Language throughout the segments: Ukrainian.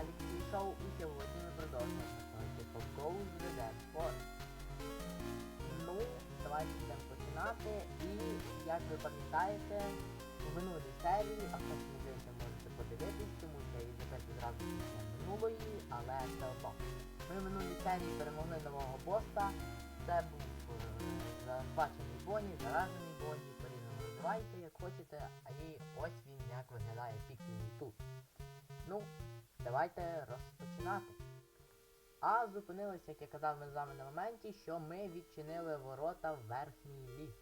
Алексій Шоу і сьогодні ми продовжуємо Goes the Dead Forest. Ну, давайте будемо починати. І як ви пам'ятаєте, у минулій серії, а хтось дивився, можете подивитись, тому що я її запишу зразу після минулої, але все одно. Ми в минулій серії перемогли нового боса. Це був захвачений Бонні, заражений Бонні, по-різному називайте, як хочете, і ось він як виглядає пікселі тут. Ну, давайте розпочинати. А зупинилися, як я казав ми з вами на моменті, що ми відчинили ворота в верхній ліс.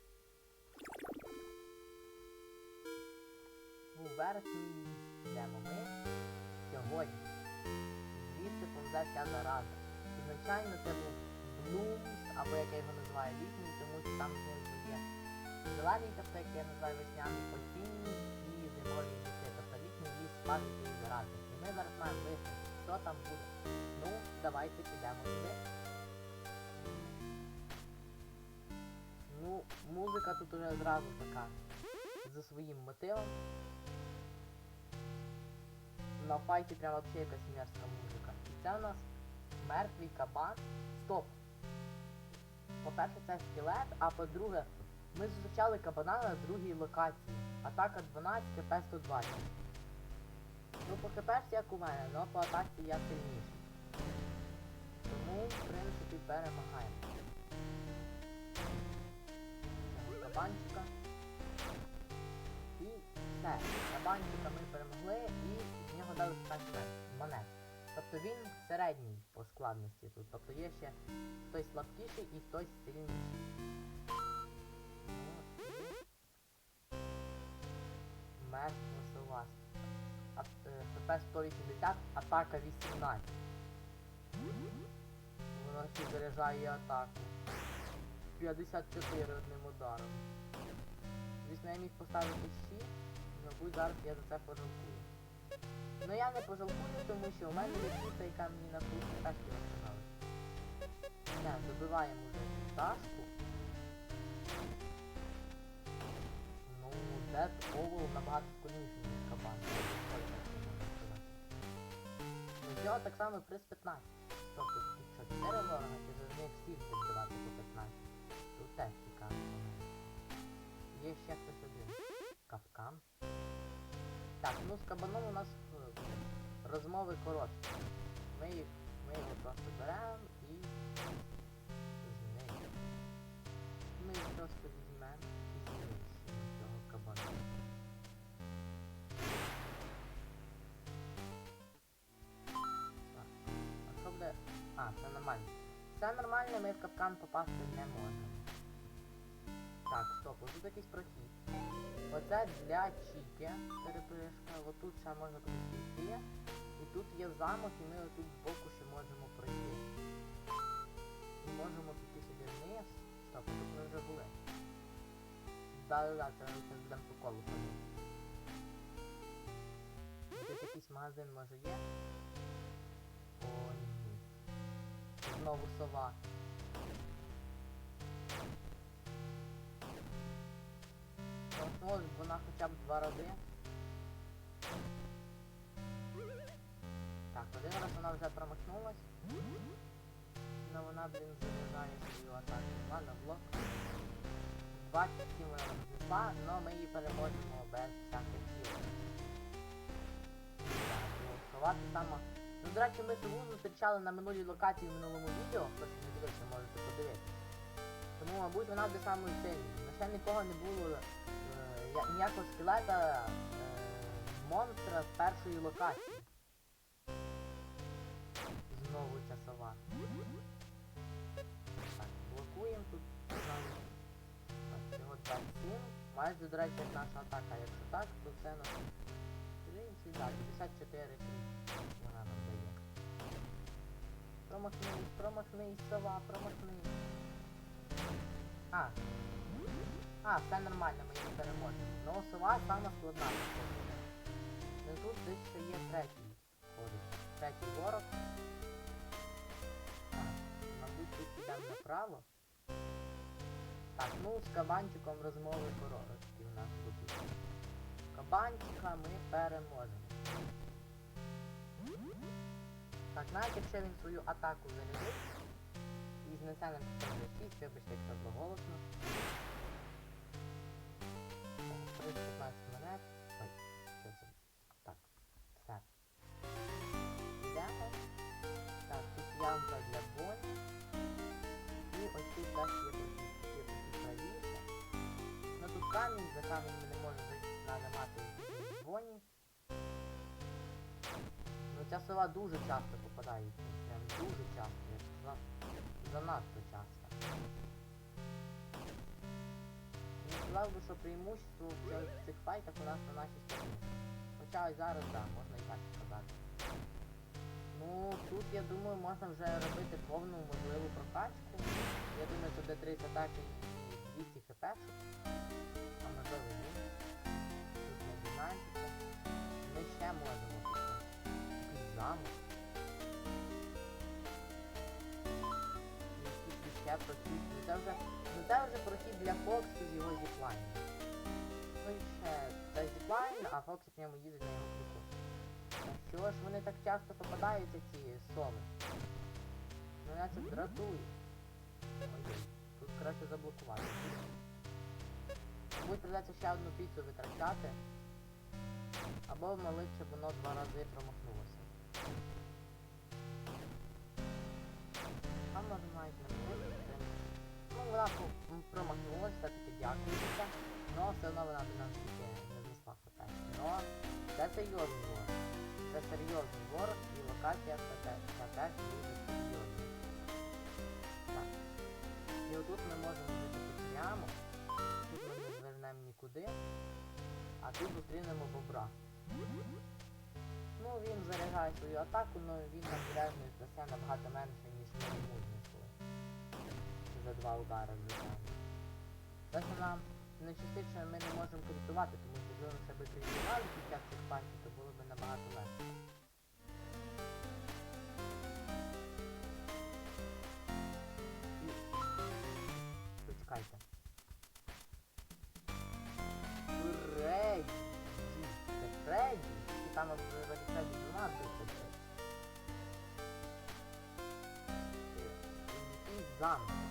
У верхній ліс йдемо ми сьогодні. Звідси повзе вся зараза. Звичайно, це був Блумс, або як я його називаю літній, тому що там знизу є зелений тобто, як я називаю весняний, осінній і зимові ліси. Тобто літній ліс складеться і зарази. Ми зараз маємо вияснити, що там буде. Ну, давайте підемо туди. Ну, музика тут уже зразу така за своїм мотивом. На файті прям вообще якась мерзка музика. І це у нас мертвий кабан. Стоп! По-перше, це скелет, а по-друге, ми зустрічали кабана на другій локації. Атака 12, КП 120. Ну, по КП як у мене, але по атаці я сильніший. Тому, в принципі, перемагаємо. Кабанчика. І все. Кабанчика ми перемогли і з нього дали 15 монет. Тобто він середній по складності тут. Тобто є ще хтось слабкіший і хтось сильніший. Ну, і... ХП 180, атака 18. Вона ще заряджає атаку. 54 одним ударом. Звісно, я міг поставити 6, мабуть зараз я за це пожалкую. Ну я не пожалкую, тому що у мене є кута, яка мені на кухні так і розказали. Не, добиваємо вже пташку. Ну, Dead Owl набагато складніший, ніж кабан. Нього так само приз 15. Тобто тут що, 4 ворога, чи за них всіх добивати по 15. Тут теж цікаво. Є ще хтось один. Капкан. Так, ну з кабаном у нас е, розмови короткі. Ми, їх, ми його просто беремо і знищимо. Ми їх просто візьмемо і знищимо цього кабана. Все нормально, ми в капкан попасти не можемо. Так, стоп, ось тут якийсь прохід. Оце для Чіки перепишка. Отут ще можна кудись піти. І тут є замок, і ми отут збоку ще можемо пройти. І можемо піти сюди вниз. Стоп, тут ми вже були. Да-да-да, це ми будемо по колу ходити. Тут якийсь магазин може є. О, ні. Знову сова. Ну, вона хоча б два рази. Так, один раз вона вже промахнулась. Но вона, блін, заряджає свою атаку. Ладно, блок. 27 вона но ми її переможемо без всяких. Так, ну, сховати сама. Ну, до речі, ми сову зустрічали на минулій локації в минулому відео, хто ще не дивився, можете подивитися. Тому, мабуть, вона буде самою сильною. Ще нікого не було е, ніякого скелета е, монстра з першої локації. Знову ця сова. Так, блокуємо тут. Так, всього 27. Майже, до речі, наша атака. Якщо так, то це на 30, да, 54 кріт вона нам. Промахнись, промахнись, сова, промахнись. А, а, все нормально, ми її переможемо. Ну, сова сама складна. Ну тут десь ще є третій. Ходить. Третій ворог. А, мабуть, тут підемо направо. Так, ну з кабанчиком розмови короткі у нас будуть. Кабанчика ми переможемо. Так, навіть якщо він свою атаку зарядить і знесе нам 6, вибачте, якщо було голосно. Так, 315 монет. Ой, що це? Так, все. Йдемо. Так, тут ямка для бонь. І ось тут теж є є правіше. Ну тут камінь, за камінь ми не можемо зайти, Ця сова дуже часто попадається. Прям дуже часто, я. Занадто часто. Не сказав би, що преимущество в цих файтах у нас на нашій стороні. Хоча і зараз, так, да, можна і так сказати. Ну, тут я думаю, можна вже робити повну можливу прокачку. Я думаю, це буде 30 атаки і 200 хп. А можливо ні. Ну це вже, ну це вже прохід для Фоксу з його зіплайном. Ну і ще це зіплайн, а Фоксі в ньому їздить на його крюку. Чого ж вони так часто попадаються, ці сови? Мене це дратує. Ой, тут краще заблокувати. Мабуть, придеться ще одну піцу витрачати. Або молить, щоб воно два рази промахнулося. А може навіть не все-таки. Но все одно вона до нас не знесла хп. Но це серйозний ворог. Це серйозний ворог і локація це теж дуже серйозна. Так. І отут ми можемо зробити прямо. Тут ми не звернемо нікуди. А тут зустрінемо бобра. Ну він заряджає свою атаку, але він нам вряжний знесе набагато менше, ніж ми йому. За два удари, звичайно. Що нам найчастіше ми не можемо критувати, тому що якби себе критували під час цих патчів, то було б набагато легше. Почекайте. Фредді! Це Фредді! І там нас тут це. Якийсь замок.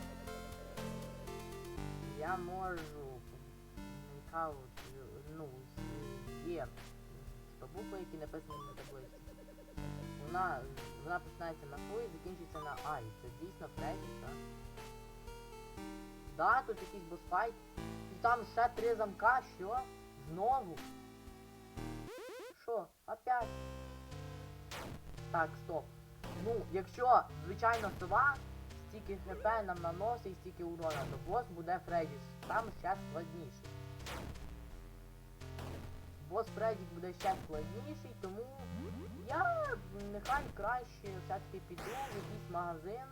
Я можу от, ну, є типа букви, які написані на таблиці. Вона, вона починається на Фу і закінчується на Ай. Це дійсно Фредді? Да, тут якийсь босфайт. І там ще три замка, що? Знову? Що? Опять? Так, стоп. Ну, якщо, звичайно, сова, стільки хп нам наносить і стільки урона, то бос буде Фредді. Там ще складніший. Бос Фредді буде ще складніший, тому я нехай краще все-таки піду в якийсь магазин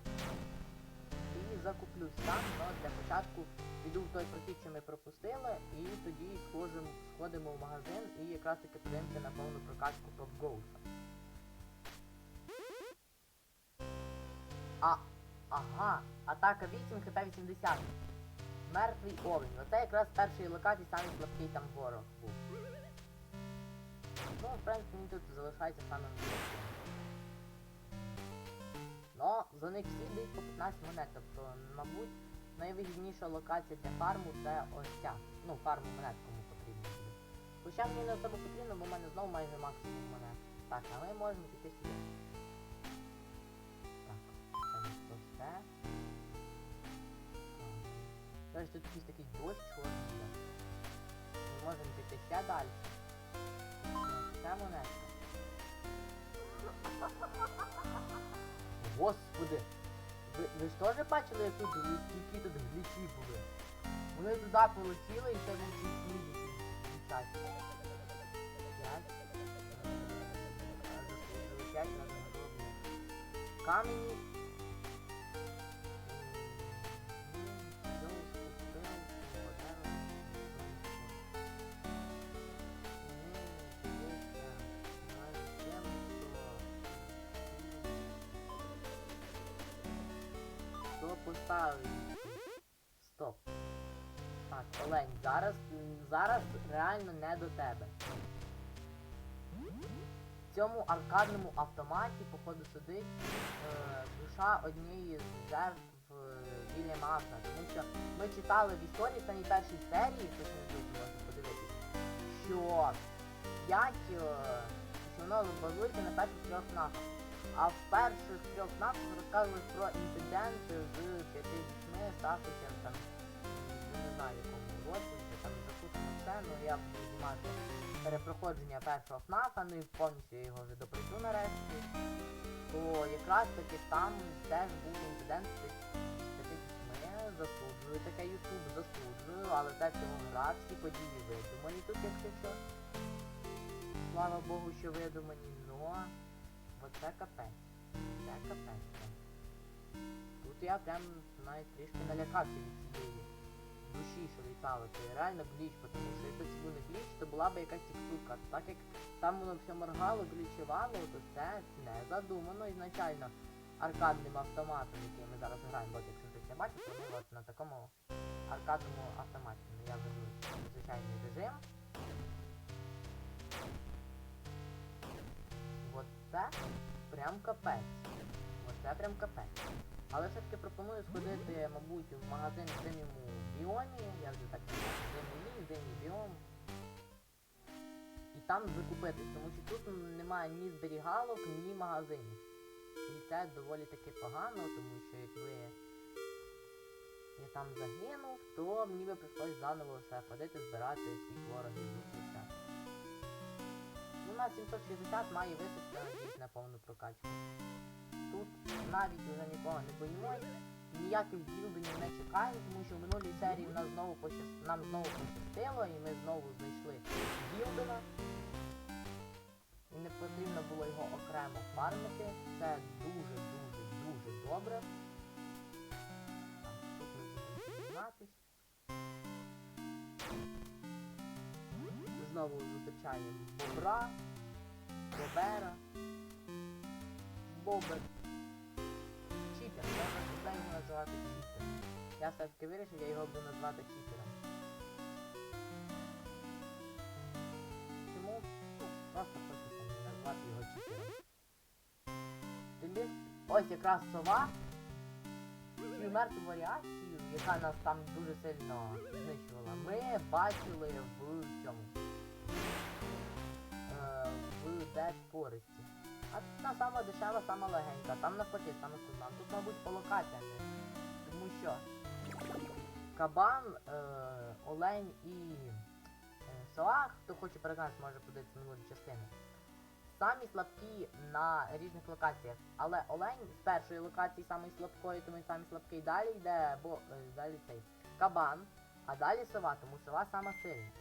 і закуплюсь там, але для початку піду в той прохід, що ми пропустили, і тоді схожим, сходимо в магазин і якраз таки подивимося на повну прокачку Топ Гоуса. А, ага, атака 8, хп 80. Мертвий овень. Оце якраз з першої локації самий слабкий там ворог був. Ну, в принципі, мені тут залишається саме. Но за них всі дають по 15 монет, тобто, мабуть, найвигідніша локація для фарму це ось ця. Ну, фарму монет кому потрібно буде. Хоча мені не особо потрібно, бо в мене знову майже максимум монет. Так, а ми можемо піти сюди. Тож тут якийсь такий дощ чорний. Ми можемо піти ще далі. Ще монетка. Господи! Ви, ви ж теж бачили, як тут, які тут глічі були? Вони туди полетіли і це був цей сніг. П'ять. Камені. Стоп. Так, Олень, зараз, зараз реально не до тебе. в цьому аркадному автоматі, походу, сидить е, душа однієї з жертв е, Вільяма. Тому що ми читали в історії в самій першій серії, хтось не дуже може подивитись, що 5, е, воно базується на перших трьох нафах. А в перших трьох нафах розказували про інцидент з п'яти дітьми, ставшися там, ну, не знаю, якому році, там запутано все, ну я буду знімати перепроходження першого ФНАФа, ну і повністю його вже нарешті. То якраз таки там теж був інцидент з п'яти з п'яти дітьми, засуджую таке ютуб, засуджую, але це цього гра, всі події видумані тут, якщо що. Слава Богу, що видумані, но оце капець. Це капець. Тут я прям навіть трішки налякався від цієї душі, що літало. Це реально гліч, тому що якби це був не гліч, то була б якась текстурка. Так як там воно все моргало, глічувало, то це не задумано ізначально аркадним автоматом, який ми зараз граємо. От якщо хтось не бачить, то на такому аркадному автоматі. Ну, я веду звичайний режим. Оце прям капець. Оце прям капець. Але все-таки пропоную сходити, мабуть, в магазин в зимньому біомі. Я вже так зимній ліс, зимній біом. І там закупитись, тому що тут немає ні зберігалок, ні магазинів. І це доволі таки погано, тому що якби я там загинув, то мені би прийшлось заново все ходити, збирати всіх ворогів зустрічати. Ну, на 760 має височити на повну прокачку. Тут навіть вже нікого не боїмось, ніяких білдингів не чекаємо, тому що в минулій серії нас знову пощас... нам знову пощастило і ми знову знайшли білдина. І не потрібно було його окремо фармити. Це дуже, дуже, дуже добре. Знову зустрічаємо бобра, бобера, бобер. Чіпер, я вже його називати чіпер. Я все-таки вирішив, я його буду назвати чіпером. Чому? Ну, просто мені назвати його чіпером. Більше, ось якраз сова, цю мертву варіацію, яка нас там дуже сильно знищувала, ми бачили в цьому. В Dead А та сама дешева, сама легенька, там навпаки, саме складна. Тут, мабуть, по локаціям. Тому що кабан, е, олень і е, сова, хто хоче переглянути, може подивитися минулі частини. Самі слабкі на різних локаціях. Але олень з першої локації самий слабкої, тому він самий слабкий. Далі йде, бо е, далі цей кабан, а далі сова, тому сова сама сильна.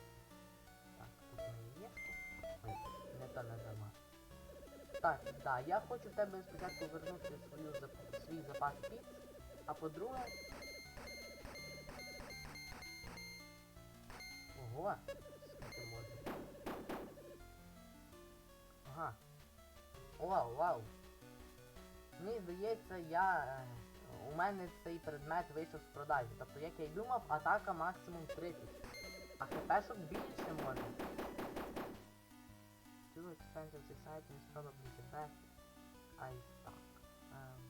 Так, тут ми Так, да, я хочу в тебе спочатку вернути свою свій запас піц, а по-друге. Ого, скільки можна. Ага. Вау, вау. Мені здається, я. е, У мене цей предмет вийшов з продажі. Тобто, як я й думав, атака максимум 30. А хпшок більше може. Expensive this item is probably the best I stock. Ем.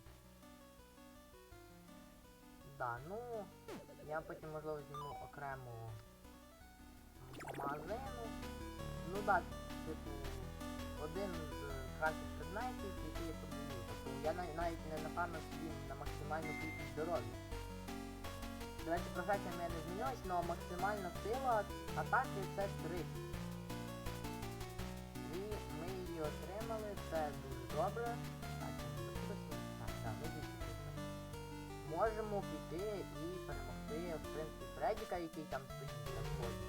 Да, ну, я потім можливо зніму окрему магазину. Ну да, типу, один з кращих предметів, які я продаю. Тобто я нав- навіть не напевно собі на максимальну кількість здоров'я. До речі, професія в мене не змінилась, але максимальна сила атаки це 30. Це дуже добре. Так. Так, так. Можемо піти і перемогти, в принципі, Фредіка, який там стоїть на вході.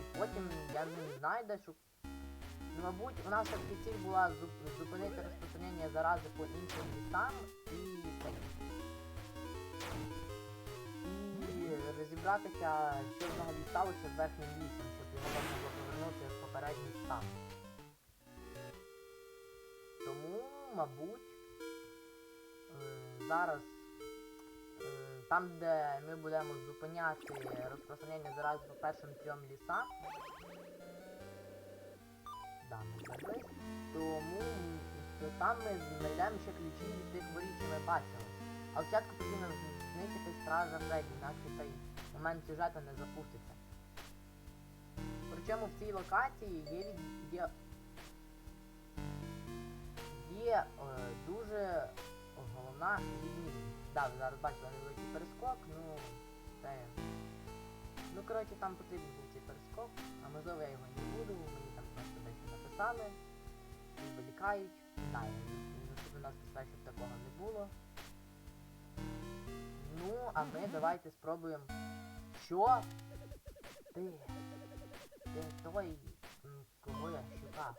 І потім я не знаю, де шук. Ну, мабуть, у нас все-таки ціль була зуп- зупинити розпространення зарази по іншим лісам і. І розібратися, що взагалі сталося з верхнім лісом, щоб його можна було повернути в попередній стан. Мабуть, е, зараз е, там, де ми будемо зупиняти розпространення зарази по першим трьом лісам. Ми забили. там ми знайдемо ще ключі від тих воріт, що ми бачили. А спочатку потрібно знищити стража Фредді, інакше цей момент сюжету не запуститься. Причому в цій локації є є, є е, дуже головна відмінність. Да, зараз бачили невеликий перескок, ну це. Ну коротше там потрібен був цей перескок, а можливо я його не буду, мені там просто десь написали, відволікають. Знаю, наступний нас писає, щоб такого не було. Ну, а ми давайте спробуємо. Що? Ти? Ти той, кого я шукав?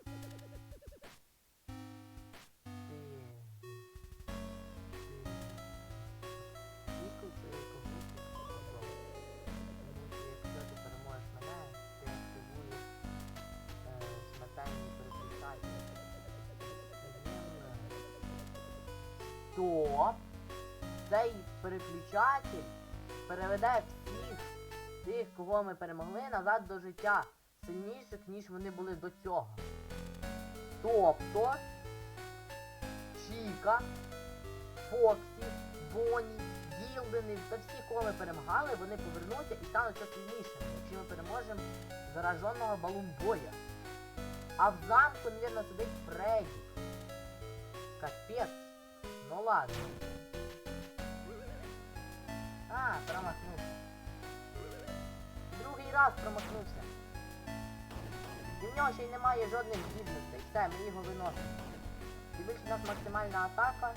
Стоп! Цей переключатель переведе всіх тих, кого ми перемогли, назад до життя. Сильніших, ніж вони були до цього. Тобто Чіка, Фоксі, Бонні, Гілдени та всі, кого ми перемагали, вони повернуться і стануть ще сильнішими, якщо ми переможемо зараженого балумбоя. А в замку, мабуть, сидить Фредді. Ладно. А, промахнувся. Другий раз промахнувся. І в нього ще й немає жодних здібностей. Все, ми його виносимо. І у нас максимальна атака.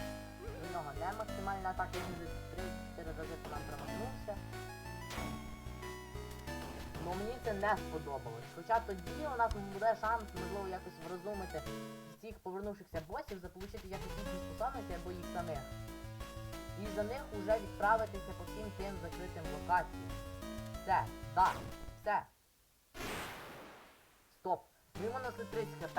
У нього не максимальна атака, він вже 3-4 рази нам промахнувся. Ну мені це не сподобалось. Хоча тоді у нас буде шанс, можливо, якось врозумити всіх повернувшихся босів, заполучити їхні способності або їх самих. І за них уже відправитися по всім тим закритим локаціям. Все, да, все. Стоп. Ми йому несли 30 хп,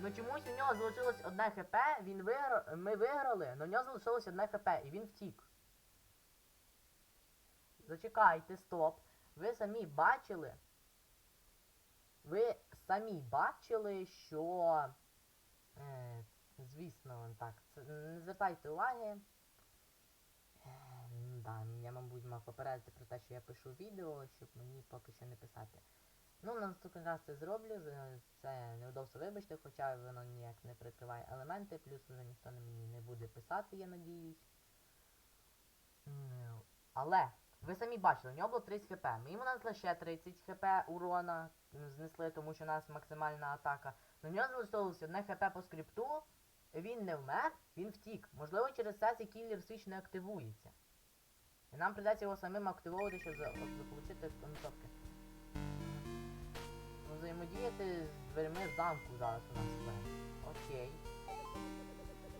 але чомусь у нього залишилось одне хп, він виграв, ми виграли, але у нього залишилось одне хп, і він втік. Зачекайте, стоп. Ви самі бачили. Ви самі бачили, що. Е, звісно, так. Це, не звертайте уваги. Е, да, я, мабуть, мав попередити про те, що я пишу відео, щоб мені поки що не писати. Ну, на наступний раз це зроблю, це неудобство вибачте, хоча воно ніяк не прикриває елементи, плюс вже ніхто мені не буде писати, я надіюсь. Але, ви самі бачили, у нього було 30 хп. Ми йому нанесли ще 30 хп урона, знесли, тому що у нас максимальна атака. На нього залишилося одне хп по скрипту, він не вмер, він втік. Можливо, через це цей кіллер свіч не активується. І нам придеться його самим активовувати, щоб заполучити концовки. Взаємодіяти з дверима замку зараз у нас все. Окей.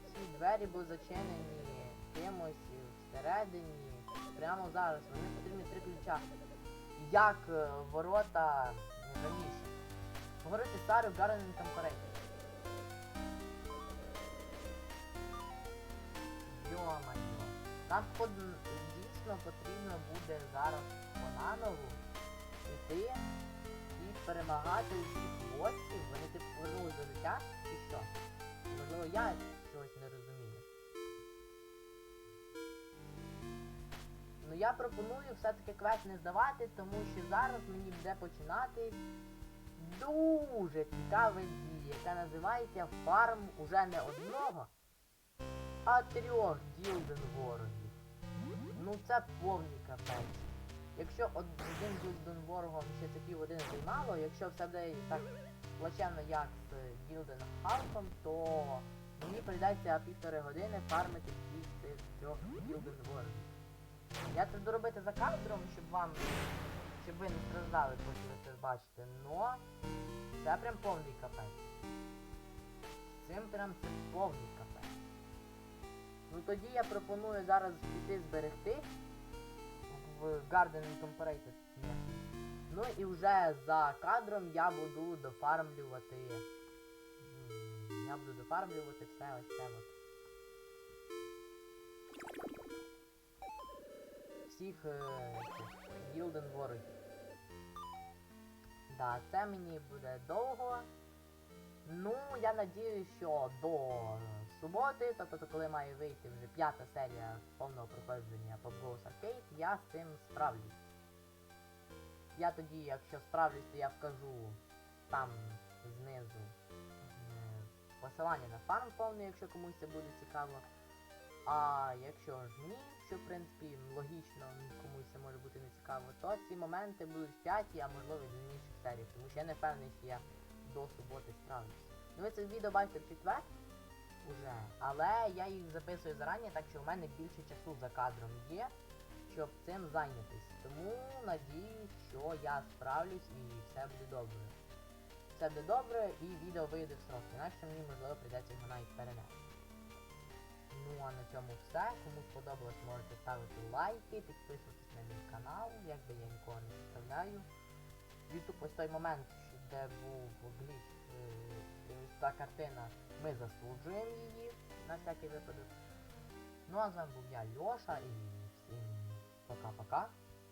Ці двері були зачинені кимось всередині. Прямо зараз. Мені потрібні три ключа. Як е, ворота раніше. Поговорити з Сарою Гарнен Компарейті. Йо-майо. Нам под... дійсно потрібно буде зараз по-наново йти і перемагати усіх босів. Вони типу повернулись до життя чи що? Можливо, я чогось не розумію. Ну я пропоную все-таки квест не здавати, тому що зараз мені буде починати дуже цікаве діє, яке називається фарм уже не одного, а трьох ділден ворогів. Ну це повний капець. Якщо один ділден ворогом ще це півгодини займало, якщо все буде так плачевно, як з Ділден Халфом, то мені прийдеться півтори години фармити всіх цих трьох Ділден ворогів. Я це буду робити за кадром, щоб вам. Щоб ви не страждали, поки ви це бачите, но це прям повний капець. Цим прям це повний капець. Ну тоді я пропоную зараз піти зберегти в Garden Incorporated. Ну і вже за кадром я буду дофармлювати. Я буду дофармлювати все ось це Всіх е, Гілден ворогів. Да, це мені буде довго. Ну, я надіюсь, що до суботи, тобто коли має вийти вже п'ята серія повного проходження PUBG Arcade, я з цим справлюсь. Я тоді, якщо справлюсь, то я вкажу там знизу е, посилання на фарм повний, якщо комусь це буде цікаво. А якщо ж ні, що в принципі логічно комусь це може бути не цікаво, то ці моменти будуть в а можливо і в інших серіях, тому що я не впевнений, що я до суботи справлюсь. Ну ви це відео бачите в четвер уже, але я їх записую зарані, так що в мене більше часу за кадром є, щоб цим зайнятися. Тому надіюсь, що я справлюсь і все буде добре. Все буде добре і відео вийде в сроки, інакше мені можливо прийдеться його навіть перенести. Ну а на цьому все. Кому сподобалось, можете ставити лайки, підписуватись на мій канал, якби я нікого не підставляю. Ютуб ось той момент, де був гліч, е, е, та картина, ми засуджуємо її на всякий випадок. Ну а з вами був я, Льоша, і всім пока-пока.